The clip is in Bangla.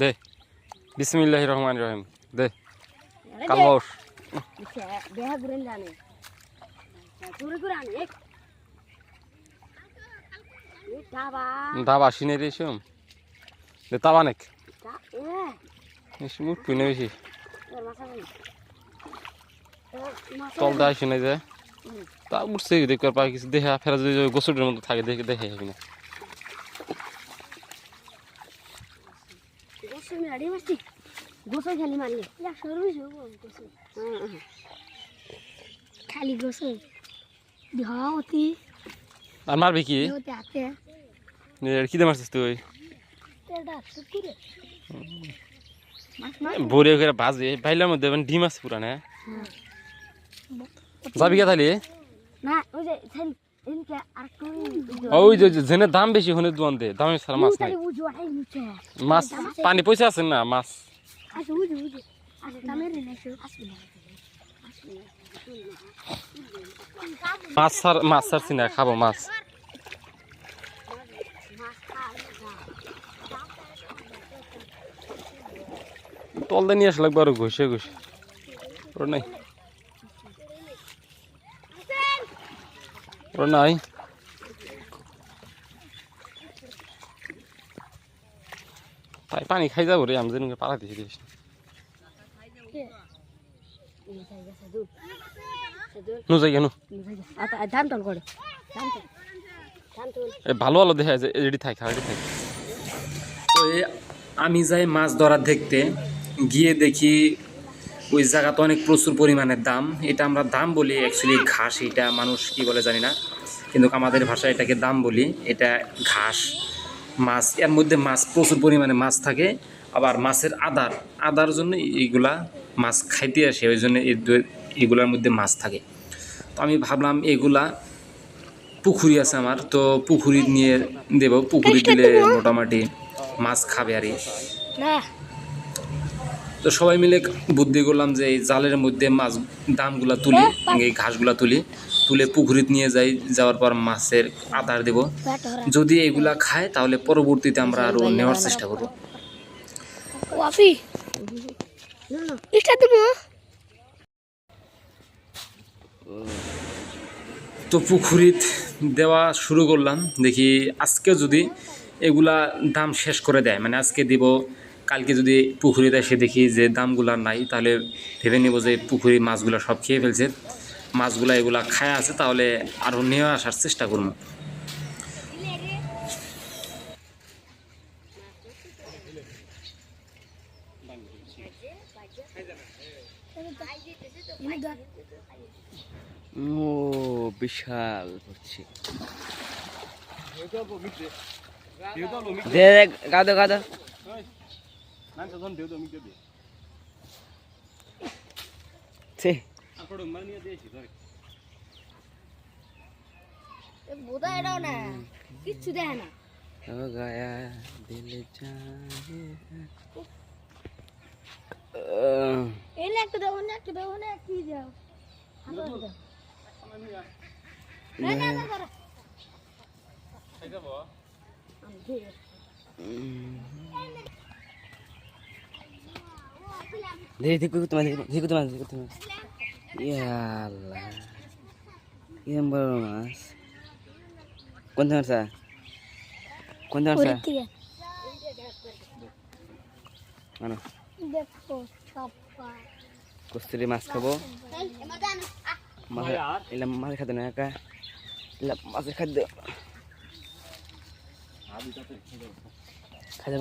দে। বিসমিল্লাহ রহমান রহিম। দে। কালবাউস দাবা সিনে রে শুম দে তাবা নেক। মুখ পিনে বেশি। তল দেয় শুনে যে। তা উঠছে দেখবার পাই কিছু। দেখে ফেরা যদি গোসলের মতো থাকে দেখে দেখে কিনা মেলাড়ি মারছি? গোসল খালি মারলে। খালি গোসল। হতি আর মারবি কি? কি দে মারছিস তুই? ভরে করে ভাজে। ভাইলার মধ্যে ডিম আছে পুরা না যাবি কে তাহলে? না ওই যে ওই যে জেনে দাম বেশি হনে দোয়ান দে দামে সারা মাছ নাই মুছে পানি পয়সা আছে না মাছ মাছ সার মাছ সারছি না খাব মাছ তল দিয়ে নিয়ে আসলে একবার ঘষে ঘষে নাই নাই তাই পানি খাই যাব রে আমি পালা দিছি দিস নু। যাই কেন ভালো ভালো দেখা যায় রেডি থাক রেডি থাক। আমি যাই মাছ ধরার দেখতে, গিয়ে দেখি ওই জায়গাতে অনেক প্রচুর পরিমাণে দাম। এটা আমরা দাম বলি অ্যাকচুয়ালি ঘাস এটা মানুষ কি বলে জানি না। কিন্তু আমাদের ভাষায় এটাকে দাম বলি এটা ঘাস মাছ এর মধ্যে মাছ প্রচুর পরিমাণে মাছ থাকে। আবার মাছের আদার আদার জন্য এইগুলা মাছ খাইতে আসে ওই জন্য এই এগুলার মধ্যে মাছ থাকে। তো আমি ভাবলাম এগুলা পুকুরি আছে আমার তো পুকুরি নিয়ে দেব। পুকুরি দিলে মোটামুটি মাছ খাবে আর তো সবাই মিলে বুদ্ধি করলাম যে এই জালের মধ্যে মাছ দামগুলা তুলি এই ঘাসগুলা তুলি তুলে পুকুরিতে নিয়ে যাই যাওয়ার পর মাছের আদার দেব। যদি এগুলা খায় তাহলে পরবর্তীতে আমরা আরও নেওয়ার চেষ্টা করব। তো পুকুরিত দেওয়া শুরু করলাম। দেখি আজকে যদি এগুলা দাম শেষ করে দেয় মানে আজকে দিব কালকে যদি পুকুরিতে এসে দেখি যে দামগুলা নাই তাহলে ভেবে নেব যে পুকুরি মাছগুলা সব খেয়ে ফেলছে। মাছগুলা এগুলা খায় আছে তাহলে আরও নিয়ে আসার চেষ্টা করব। ও বিশাল হচ্ছে দে দে গাদো গাদো ছে বোধা এটাও না। কিচ্ছু দেয় না। ও গায়া দিল জানে এলে একটু দেবো না একটু দেবো না কি যাও ধীরে ধীরে করতে মাঝে ধীরে করতে মাঝে ধীরে করতে মাঝে ইয়াল্লা ইরম বড় মাছ। কোন মাছ কোন মাছ আনো। দেখো ছাপ্পা কস্তুরি মাছ খাব। মাছ এলা মাছ খাদ্য না একা। এলা মাছের খাদ্য। খাদ্য